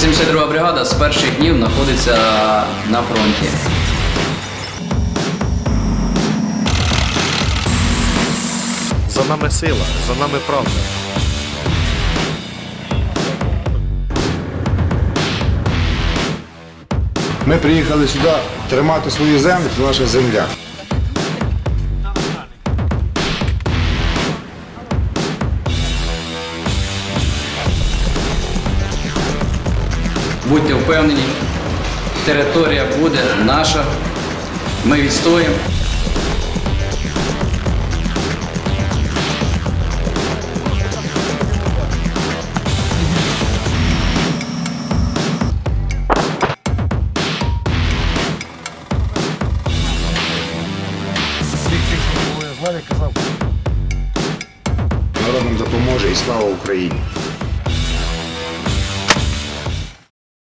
152 бригада з перших днів знаходиться на фронті. За нами сила, за нами правда. Ми приїхали сюди тримати свою землю, це наша земля. Будьте впевнені, територія буде наша. Ми відстоїмо. Народ нам допоможе і слава Україні.